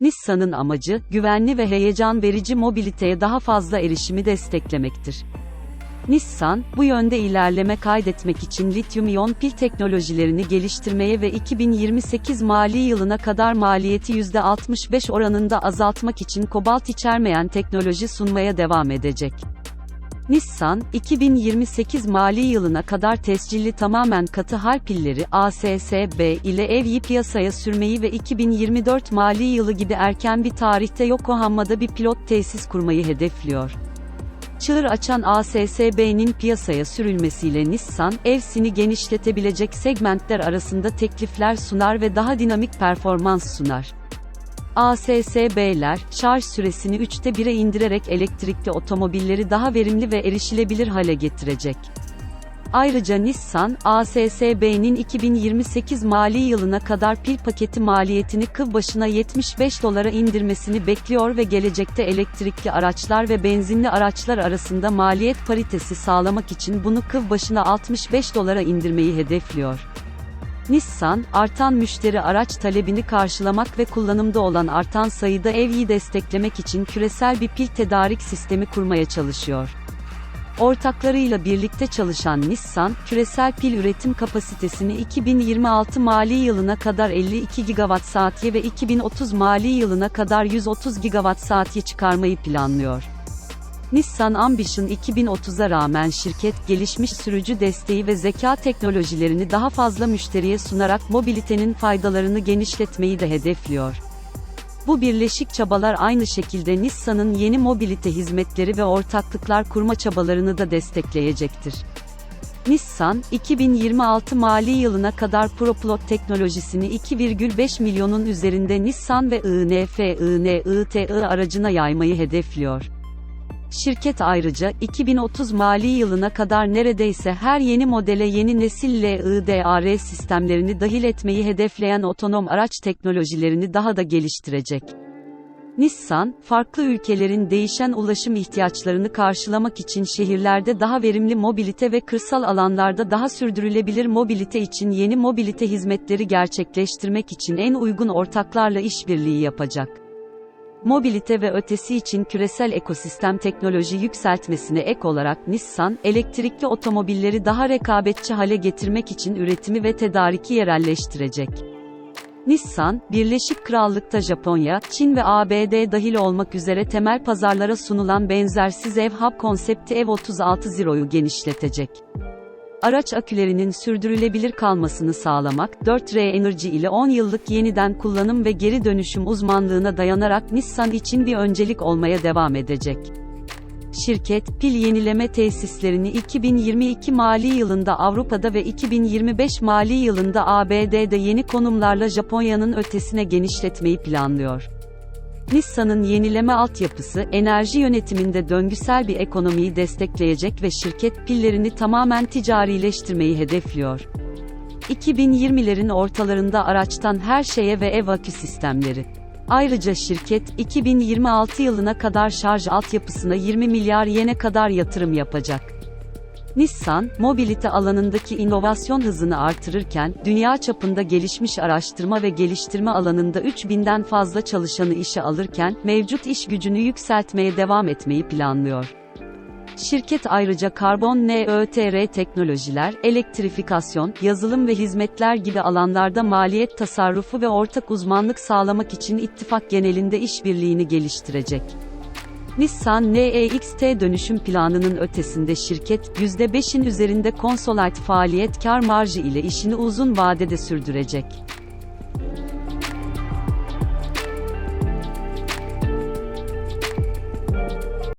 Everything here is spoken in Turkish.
Nissan'ın amacı, güvenli ve heyecan verici mobiliteye daha fazla erişimi desteklemektir. Nissan, bu yönde ilerleme kaydetmek için lityum-iyon pil teknolojilerini geliştirmeye ve 2028 mali yılına kadar maliyeti %65 oranında azaltmak için kobalt içermeyen teknoloji sunmaya devam edecek. Nissan, 2028 mali yılına kadar tescilli tamamen katı hal pilleri ASSB ile EV'yi piyasaya sürmeyi ve 2024 mali yılı gibi erken bir tarihte Yokohama'da bir pilot tesis kurmayı hedefliyor. Çığır açan ASSB'nin piyasaya sürülmesiyle Nissan, EV'sini genişletebilecek segmentler arasında teklifler sunar ve daha dinamik performans sunar. ASSB'ler, şarj süresini 3'te 1'e indirerek elektrikli otomobilleri daha verimli ve erişilebilir hale getirecek. Ayrıca Nissan, ASSB'nin 2028 mali yılına kadar pil paketi maliyetini kıv başına 75 dolara indirmesini bekliyor ve gelecekte elektrikli araçlar ve benzinli araçlar arasında maliyet paritesi sağlamak için bunu kıv başına 65 dolara indirmeyi hedefliyor. Nissan, artan müşteri araç talebini karşılamak ve kullanımda olan artan sayıda EV'yi desteklemek için küresel bir pil tedarik sistemi kurmaya çalışıyor. Ortaklarıyla birlikte çalışan Nissan, küresel pil üretim kapasitesini 2026 mali yılına kadar 52 gigawatt saatye ve 2030 mali yılına kadar 130 gigawatt saatye çıkarmayı planlıyor. Nissan Ambition 2030'a rağmen şirket, gelişmiş sürücü desteği ve zeka teknolojilerini daha fazla müşteriye sunarak mobilitenin faydalarını genişletmeyi de hedefliyor. Bu birleşik çabalar aynı şekilde Nissan'ın yeni mobilite hizmetleri ve ortaklıklar kurma çabalarını da destekleyecektir. Nissan, 2026 mali yılına kadar ProPlot teknolojisini 2,5 milyonun üzerinde Nissan ve INF, INITI aracına yaymayı hedefliyor. Şirket ayrıca, 2030 mali yılına kadar neredeyse her yeni modele yeni nesil LIDAR sistemlerini dahil etmeyi hedefleyen otonom araç teknolojilerini daha da geliştirecek. Nissan, farklı ülkelerin değişen ulaşım ihtiyaçlarını karşılamak için şehirlerde daha verimli mobilite ve kırsal alanlarda daha sürdürülebilir mobilite için yeni mobilite hizmetleri gerçekleştirmek için en uygun ortaklarla işbirliği yapacak. Mobilite ve ötesi için küresel ekosistem teknoloji yükseltmesine ek olarak Nissan, elektrikli otomobilleri daha rekabetçi hale getirmek için üretimi ve tedariki yerelleştirecek. Nissan, Birleşik Krallık'ta Japonya, Çin ve ABD dahil olmak üzere temel pazarlara sunulan benzersiz ev hub konsepti Ev 36 Zero'yu genişletecek. Araç akülerinin sürdürülebilir kalmasını sağlamak, 4R Energy ile 10 yıllık yeniden kullanım ve geri dönüşüm uzmanlığına dayanarak Nissan için bir öncelik olmaya devam edecek. Şirket, pil yenileme tesislerini 2022 mali yılında Avrupa'da ve 2025 mali yılında ABD'de yeni konumlarla Japonya'nın ötesine genişletmeyi planlıyor. Nissan'ın yenileme altyapısı, enerji yönetiminde döngüsel bir ekonomiyi destekleyecek ve şirket, pillerini tamamen ticarileştirmeyi hedefliyor. 2020'lerin ortalarında araçtan her şeye ve ev akü sistemleri. Ayrıca şirket, 2026 yılına kadar şarj altyapısına 20 milyar yene kadar yatırım yapacak. Nissan, mobilite alanındaki inovasyon hızını artırırken, dünya çapında gelişmiş araştırma ve geliştirme alanında 3000'den fazla çalışanı işe alırken, mevcut iş gücünü yükseltmeye devam etmeyi planlıyor. Şirket ayrıca karbon nötr teknolojiler, elektrifikasyon, yazılım ve hizmetler gibi alanlarda maliyet tasarrufu ve ortak uzmanlık sağlamak için ittifak genelinde işbirliğini geliştirecek. Nissan NEXT dönüşüm planının ötesinde şirket, %5'in üzerinde konsolide faaliyet kar marjı ile işini uzun vadede sürdürecek.